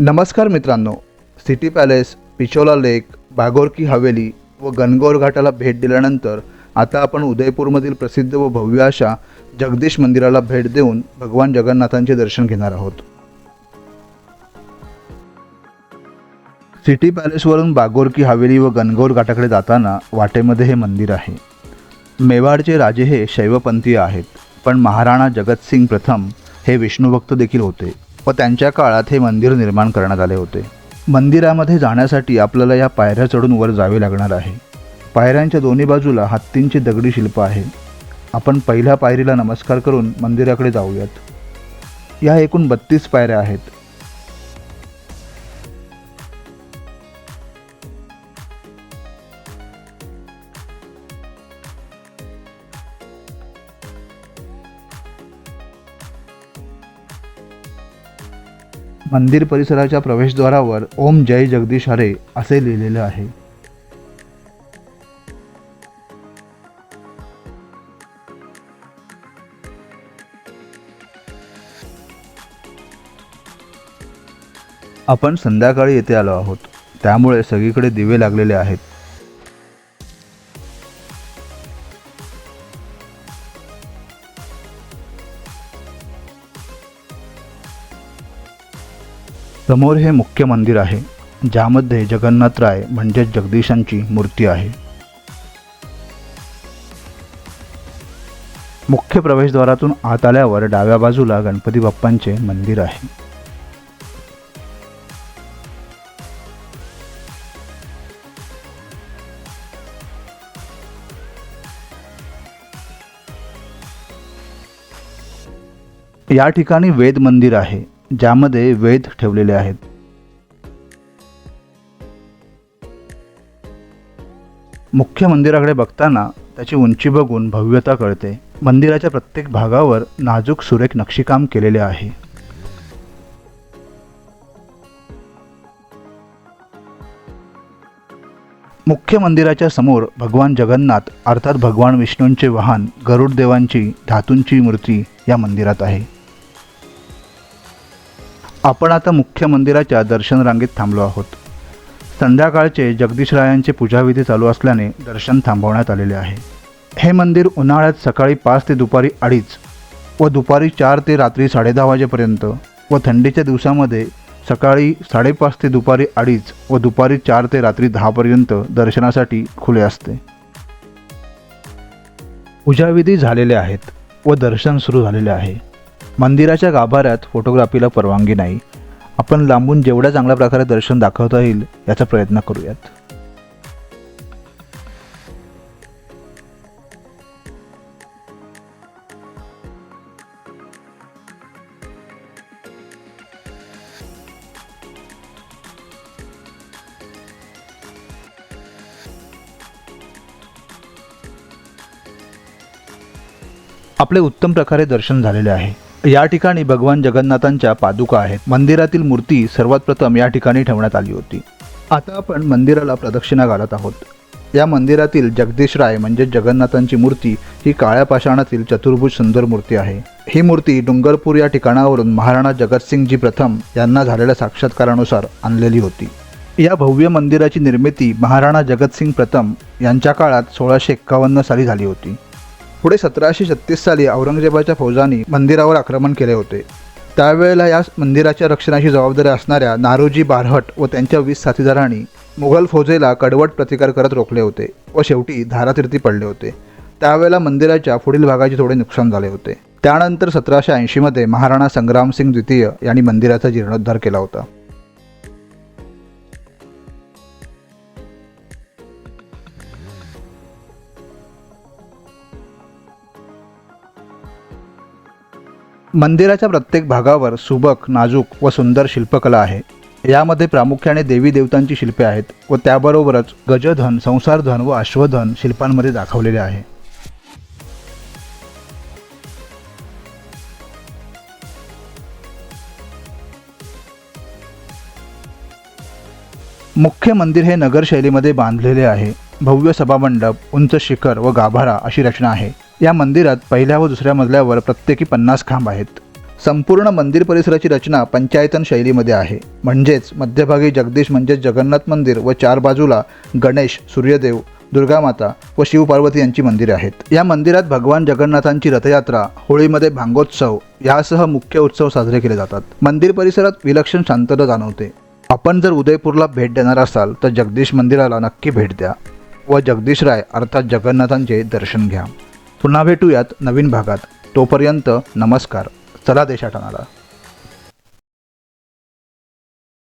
नमस्कार मित्रांनो city palace Pichola lake Bagore ki Haveli व गणगौर घाटाला भेट दिल्यानंतर आता आपण उदयपूरमधील प्रसिद्ध व भव्य अशा जगदीश मंदिराला भेट देऊन भगवान जगन्नाथांचे दर्शन घेणार आहोत. सिटी पॅलेसवरून बागोरकी हवेली व गणगौर घाटाकडे जाताना वाटेमध्ये हे मंदिर आहे. मेवाडचे राजे हे शैवपंथीय आहेत पण महाराणा जगतसिंग प्रथम हे विष्णुभक्त देखील होते. व त्यांच्या काळात हे मंदिर निर्माण करण्यात आले होते. मंदिरामध्ये जाण्यासाठी आपल्याला या पायऱ्या चढून वर जावे लागणार आहे. पायऱ्यांच्या दोन्ही बाजूला हत्तींची दगडी शिल्प आहे. आपण पहिल्या पायरीला नमस्कार करून मंदिराकडे जाऊयात. या एकूण बत्तीस पायऱ्या आहेत. मंदिर परिसराच्या प्रवेशद्वारावर ओम जय जगदीश हरे असे लिहिलेलं आहे. आपण संध्याकाळी येथे आलो आहोत. त्यामुळे सगळीकडे दिवे लागलेले आहेत. समोर हे मुख्य मंदिर आहे ज्यामध्ये जगन्नाथराय म्हणजेच जगदीशांची मूर्ती आहे. मुख्य प्रवेशद्वारातून आत आल्यावर डाव्या बाजूला गणपती बाप्पांचे मंदिर आहे. या ठिकाणी वेद मंदिर आहे. ज्यामध्ये वेद ठेवलेले आहेत. मुख्य मंदिराकडे बघताना त्याची उंची बघून भव्यता कळते. मंदिराच्या प्रत्येक भागावर नाजूक सुरेख नक्षीकाम केलेले आहे. मुख्य मंदिराच्या समोर भगवान जगन्नाथ अर्थात भगवान विष्णूंचे वाहन गरुड देवांची धातूंची मूर्ती या मंदिरात आहे. आपण आता मुख्य मंदिराच्या दर्शन रांगेत थांबलो आहोत. संध्याकाळचे जगदीशरायांचे पूजाविधी चालू असल्याने दर्शन थांबवण्यात आलेले आहे. हे मंदिर उन्हाळ्यात सकाळी पाच ते दुपारी अडीच व दुपारी चार ते रात्री साडेदहा वाजेपर्यंत व थंडीच्या दिवसामध्ये सकाळी साडेपाच ते दुपारी अडीच व दुपारी चार ते रात्री दहापर्यंत दर्शनासाठी खुले असते. पूजाविधी झालेले आहेत व दर्शन सुरू झालेले आहे. मंदिराच्या गाभाऱ्यात फोटोग्राफीला परवानगी नाही. आपण लांबून जेवढ्या चांगल्या प्रकारे दर्शन दाखवता येईल याचा प्रयत्न करूयात. आपले उत्तम प्रकारे दर्शन झालेले आहे. या ठिकाणी भगवान जगन्नाथांच्या पादुका आहेत. मंदिरातील मूर्ती सर्वात प्रथम या ठिकाणी ठेवण्यात आली होती. आता आपण मंदिराला प्रदक्षिणा घालत आहोत. या मंदिरातील जगदीश राय म्हणजे जगन्नाथांची मूर्ती ही काळ्या पाषाणातील चतुर्भुज सुंदर मूर्ती आहे. ही मूर्ती डुंगरपूर या ठिकाणावरून महाराणा जगतसिंगजी प्रथम यांना झालेल्या साक्षात्कारानुसार आणलेली होती. या भव्य मंदिराची निर्मिती महाराणा जगतसिंग प्रथम यांच्या काळात सोळाशे एक्कावन्न साली झाली होती. पुढे सतराशे छत्तीस साली औरंगजेबाच्या फौजांनी मंदिरावर आक्रमण केले होते. त्यावेळेला या मंदिराच्या रक्षणाची जबाबदारी असणाऱ्या नारोजी बारहट व त्यांच्या वीस साथीदारांनी मुघल फौजेला कडवट प्रतिकार करत रोखले होते व शेवटी धारातीर्थी पडले होते. त्यावेळेला मंदिराच्या पुढील भागाचे थोडे नुकसान झाले होते. त्यानंतर सतराशे ऐंशीमध्ये महाराणा संग्रामसिंग द्वितीय यांनी मंदिराचा जीर्णोद्धार केला होता. मंदिराच्या प्रत्येक भागावर सुबक नाजूक व सुंदर शिल्पकला आहे. यामध्ये प्रामुख्याने देवी देवतांची शिल्पे आहेत व त्याबरोबरच गजधन संसारधन व अश्वधन शिल्पांमध्ये दाखवलेले आहे. मुख्य मंदिर हे नगर शैलीमध्ये बांधलेले आहे. भव्य सभामंडप उंच शिखर व गाभारा अशी रचना आहे. या मंदिरात पहिल्या व दुसऱ्या मजल्यावर प्रत्येकी पन्नास खांब आहेत. संपूर्ण मंदिर परिसराची रचना पंचायतन शैलीमध्ये आहे. म्हणजेच मध्यभागी जगदीश म्हणजेच जगन्नाथ मंदिर व चार बाजूला गणेश सूर्यदेव दुर्गामाता व शिवपार्वती यांची मंदिरे आहेत. या मंदिरात भगवान जगन्नाथांची रथयात्रा होळीमध्ये भांगोत्सव यासह मुख्य उत्सव साजरे केले जातात. मंदिर परिसरात विलक्षण शांतता जाणवते. आपण जर उदयपूरला भेट देणार असाल तर जगदीश मंदिराला नक्की भेट द्या व जगदीश राय अर्थात जगन्नाथांचे दर्शन घ्या. पुन्हा भेटूयात नवीन भागात. तोपर्यंत नमस्कार. चला देशाटनाला.